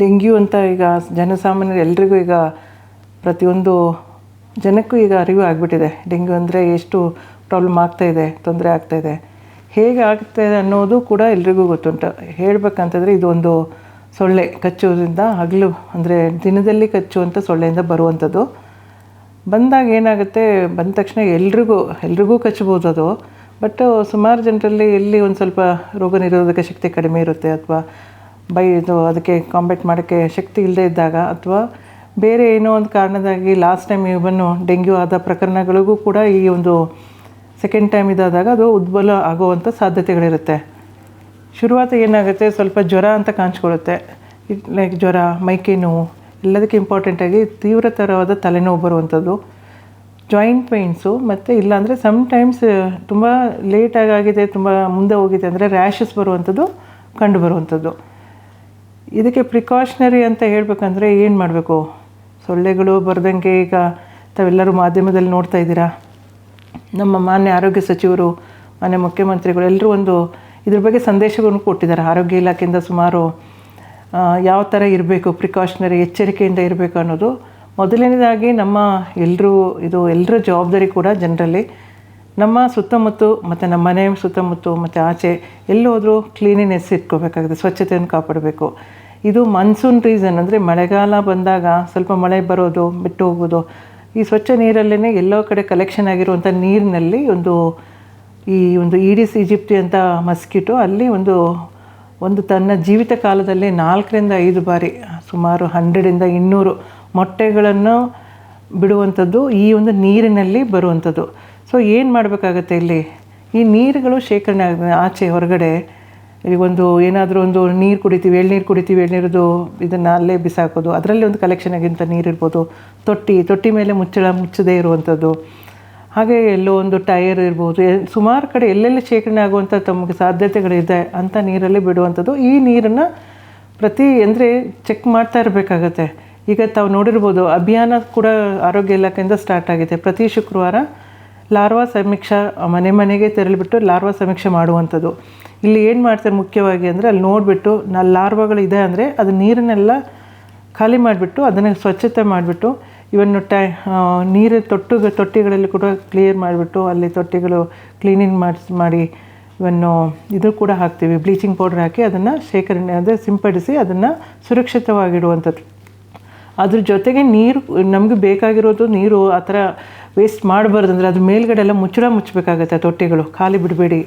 Dengue ಅಂತ ಈಗ ಜನಸಾಮಾನ್ಯರು ಎಲ್ರಿಗೂ ಈಗ ಪ್ರತಿಯೊಂದು ಜನಕ್ಕೂ ಈಗ ಅರಿವು ಆಗಿಬಿಟ್ಟಿದೆ. ಡೆಂಗ್ಯೂ ಅಂದರೆ ಎಷ್ಟು ಪ್ರಾಬ್ಲಮ್ ಆಗ್ತಾಯಿದೆ ತೊಂದರೆ ಆಗ್ತಾಯಿದೆ ಹೇಗೆ ಆಗ್ತಾಯಿದೆ ಅನ್ನೋದು ಕೂಡ ಎಲ್ರಿಗೂ ಗೊತ್ತುಂಟು. ಹೇಳಬೇಕಂತಂದರೆ ಇದೊಂದು ಸೊಳ್ಳೆ ಕಚ್ಚೋದ್ರಿಂದ ಹಗಲು ಅಂದರೆ ದಿನದಲ್ಲಿ ಕಚ್ಚುವಂಥ ಸೊಳ್ಳೆಯಿಂದ ಬರುವಂಥದ್ದು ಬಂದಾಗ ಏನಾಗುತ್ತೆ, ಬಂದ ತಕ್ಷಣ ಎಲ್ರಿಗೂ ಎಲ್ರಿಗೂ ಕಚ್ಚಬೋದು ಅದು. ಬಟ್ ಸುಮಾರು ಜನರಲ್ಲಿ ಎಲ್ಲಿ ಒಂದು ಸ್ವಲ್ಪ ರೋಗ ನಿರೋಧಕ ಶಕ್ತಿ ಕಡಿಮೆ ಇರುತ್ತೆ ಅಥವಾ ಬೈ ಇದು ಅದಕ್ಕೆ ಕಾಂಬ್ಯಾಟ್ ಮಾಡೋಕ್ಕೆ ಶಕ್ತಿ ಇಲ್ಲದೆ ಇದ್ದಾಗ ಅಥವಾ ಬೇರೆ ಏನೋ ಒಂದು ಕಾರಣದಾಗಿ ಲಾಸ್ಟ್ ಟೈಮ್ ಇವನು ಡೆಂಗ್ಯೂ ಆದ ಪ್ರಕರಣಗಳಿಗೂ ಕೂಡ ಈ ಒಂದು ಸೆಕೆಂಡ್ ಟೈಮ್ ಇದಾದಾಗ ಅದು ಉದ್ಬಲ ಆಗುವಂಥ ಸಾಧ್ಯತೆಗಳಿರುತ್ತೆ. ಶುರುವಾತ ಏನಾಗುತ್ತೆ? ಸ್ವಲ್ಪ ಜ್ವರ ಅಂತ ಕಾಣಿಸ್ಕೊಳ್ಳುತ್ತೆ. ಲೈಕ್ ಜ್ವರ, ಮೈಕೈ ನೋವು, ಎಲ್ಲದಕ್ಕೆ ಇಂಪಾರ್ಟೆಂಟಾಗಿ ತೀವ್ರತರವಾದ ತಲೆನೋವು ಬರುವಂಥದ್ದು ಜಾಯಿಂಟ್ ಪೇಯ್ನ್ಸು ಮತ್ತು ಇಲ್ಲಾಂದರೆ ಸಮ್ಟೈಮ್ಸ್ ತುಂಬ ಲೇಟಾಗಿ ಆಗಿದೆ, ತುಂಬ ಮುಂದೆ ಹೋಗಿದೆ ಅಂದರೆ ರ್ಯಾಷಸ್ ಬರುವಂಥದ್ದು, ಕಂಡು ಬರುವಂಥದ್ದು. ಇದಕ್ಕೆ ಪ್ರಿಕಾಷನರಿ ಅಂತ ಹೇಳಬೇಕಂದ್ರೆ ಏನು ಮಾಡಬೇಕು? ಸೊಳ್ಳೆಗಳು ಬರ್ದಂಗೆ ಈಗ ತಾವೆಲ್ಲರೂ ಮಾಧ್ಯಮದಲ್ಲಿ ನೋಡ್ತಾ ಇದ್ದೀರಾ? ನಮ್ಮ ಮಾನ್ಯ ಆರೋಗ್ಯ ಸಚಿವರು, ಮಾನ್ಯ ಮುಖ್ಯಮಂತ್ರಿಗಳು ಎಲ್ಲರೂ ಒಂದು ಇದ್ರ ಬಗ್ಗೆ ಸಂದೇಶಗಳನ್ನು ಕೊಟ್ಟಿದ್ದಾರೆ. ಆರೋಗ್ಯ ಇಲಾಖೆಯಿಂದ ಸುಮಾರು ಯಾವ ಥರ ಇರಬೇಕು ಪ್ರಿಕಾಷನರಿ ಎಚ್ಚರಿಕೆಯಿಂದ ಇರಬೇಕು ಅನ್ನೋದು. ಮೊದಲನೇದಾಗಿ ನಮ್ಮ ಎಲ್ಲರೂ ಇದು ಎಲ್ಲರ ಜವಾಬ್ದಾರಿ ಕೂಡ ಜನರಲ್ಲಿ ನಮ್ಮ ಸುತ್ತಮುತ್ತ ಮತ್ತು ನಮ್ಮ ಮನೆ ಸುತ್ತಮುತ್ತ ಮತ್ತು ಆಚೆ ಎಲ್ಲಿ ಹೋದರೂ ಕ್ಲೀನಿನೆಸ್ ಇಟ್ಕೋಬೇಕಾಗುತ್ತೆ, ಸ್ವಚ್ಛತೆಯನ್ನು ಕಾಪಾಡಬೇಕು. ಇದು ಮನ್ಸೂನ್ ರೀಸನ್ ಅಂದರೆ ಮಳೆಗಾಲ ಬಂದಾಗ ಸ್ವಲ್ಪ ಮಳೆ ಬರೋದು, ಬಿಟ್ಟು ಹೋಗೋದು, ಈ ಸ್ವಚ್ಛ ನೀರಲ್ಲೇ ಎಲ್ಲೋ ಕಡೆ ಕಲೆಕ್ಷನ್ ಆಗಿರುವಂಥ ನೀರಿನಲ್ಲಿ ಒಂದು ಈ ಒಂದು ಈಡಿಸ್ ಈಜಿಪ್ಟಿ ಅಂತ ಮಸ್ಕಿಟೋ ಅಲ್ಲಿ ಒಂದು ಒಂದು ತನ್ನ ಜೀವಿತ ಕಾಲದಲ್ಲಿ ನಾಲ್ಕರಿಂದ ಐದು ಬಾರಿ, ಸುಮಾರು ಹಂಡ್ರೆಡಿಂದ ಇನ್ನೂರು ಮೊಟ್ಟೆಗಳನ್ನು ಬಿಡುವಂಥದ್ದು ಈ ಒಂದು ನೀರಿನಲ್ಲಿ ಬರುವಂಥದ್ದು. ಸೊ ಏನು ಮಾಡಬೇಕಾಗತ್ತೆ ಇಲ್ಲಿ? ಈ ನೀರುಗಳು ಶೇಖರಣೆ ಆಗ ಆಚೆ, ಹೊರಗಡೆ. ಒಂದು ಏನಾದರೂ ಒಂದು ನೀರು ಕುಡಿತೀವಿ ಎಳ್ನೀರು ಕುಡಿತೀವಿ ಎಳ್ನೀರದು ಇದನ್ನು ಅಲ್ಲೇ ಬಿಸಾಕೋದು. ಅದರಲ್ಲಿ ಒಂದು ಕಲೆಕ್ಷನ್ ಆಗಿಂತ ನೀರು ಇರ್ಬೋದು ತೊಟ್ಟಿ ತೊಟ್ಟಿ ಮೇಲೆ ಮುಚ್ಚಳ, ಮುಚ್ಚದೇ ಇರುವಂಥದ್ದು ಹಾಗೆ ಎಲ್ಲೋ ಒಂದು ಟೈರ್ ಇರ್ಬೋದು. ಸುಮಾರು ಕಡೆ ಎಲ್ಲೆಲ್ಲಿ ಶೇಖರಣೆ ಆಗುವಂಥ ತಮಗೆ ಸಾಧ್ಯತೆಗಳಿದೆ ಅಂಥ ನೀರಲ್ಲಿ ಬಿಡುವಂಥದ್ದು ಈ ನೀರನ್ನು ಪ್ರತಿ ಅಂದರೆ ಚೆಕ್ ಮಾಡ್ತಾ ಇರಬೇಕಾಗತ್ತೆ. ಈಗ ತಾವು ನೋಡಿರ್ಬೋದು, ಅಭಿಯಾನ ಕೂಡ ಆರೋಗ್ಯ ಇಲಾಖೆಯಿಂದ ಸ್ಟಾರ್ಟ್ ಆಗಿದೆ. ಪ್ರತಿ ಶುಕ್ರವಾರ ಲಾರ್ವಾ ಸಮೀಕ್ಷಾ ಮನೆ ಮನೆಗೆ ತೆರಳಿಬಿಟ್ಟು ಲಾರ್ವಾ ಸಮೀಕ್ಷೆ ಮಾಡುವಂಥದ್ದು. ಇಲ್ಲಿ ಏನು ಮಾಡ್ತಾರೆ ಮುಖ್ಯವಾಗಿ ಅಂದರೆ ಅಲ್ಲಿ ನೋಡಿಬಿಟ್ಟು ನಾ, ಲಾರ್ವಾಗಳು ಇದೆ ಅಂದರೆ ಅದು ನೀರನ್ನೆಲ್ಲ ಖಾಲಿ ಮಾಡಿಬಿಟ್ಟು ಅದನ್ನು ಸ್ವಚ್ಛತೆ ಮಾಡಿಬಿಟ್ಟು ಇವನ್ನು ಟೈ ನೀರು ತೊಟ್ಟು, ತೊಟ್ಟಿಗಳಲ್ಲಿ ಕೂಡ ಕ್ಲಿಯರ್ ಮಾಡಿಬಿಟ್ಟು ಅಲ್ಲಿ ತೊಟ್ಟಿಗಳು ಕ್ಲೀನಿಂಗ್ ಮಾಡಿಸ್, ಮಾಡಿ ಇವನ್ನು ಇದು ಕೂಡ ಹಾಕ್ತೀವಿ. ಬ್ಲೀಚಿಂಗ್ ಪೌಡ್ರ್ ಹಾಕಿ ಅದನ್ನು ಶೇಖರಣೆ ಅಂದರೆ ಸಿಂಪಡಿಸಿ ಅದನ್ನು ಸುರಕ್ಷಿತವಾಗಿಡುವಂಥದ್ದು. ಅದ್ರ ಜೊತೆಗೆ ನೀರು, ನಮಗೆ ಬೇಕಾಗಿರೋದು ನೀರು ಆ ಥರ ವೇಸ್ಟ್ ಮಾಡಬಾರ್ದು ಅಂದರೆ ಅದ್ರ ಮೇಲ್ಗಡೆ ಎಲ್ಲ ಮುಚ್ಚಳ ಮುಚ್ಚಬೇಕಾಗತ್ತೆ ತೊಟ್ಟಿಗಳು. ಖಾಲಿ ಬಿಡಬೇಡಿ.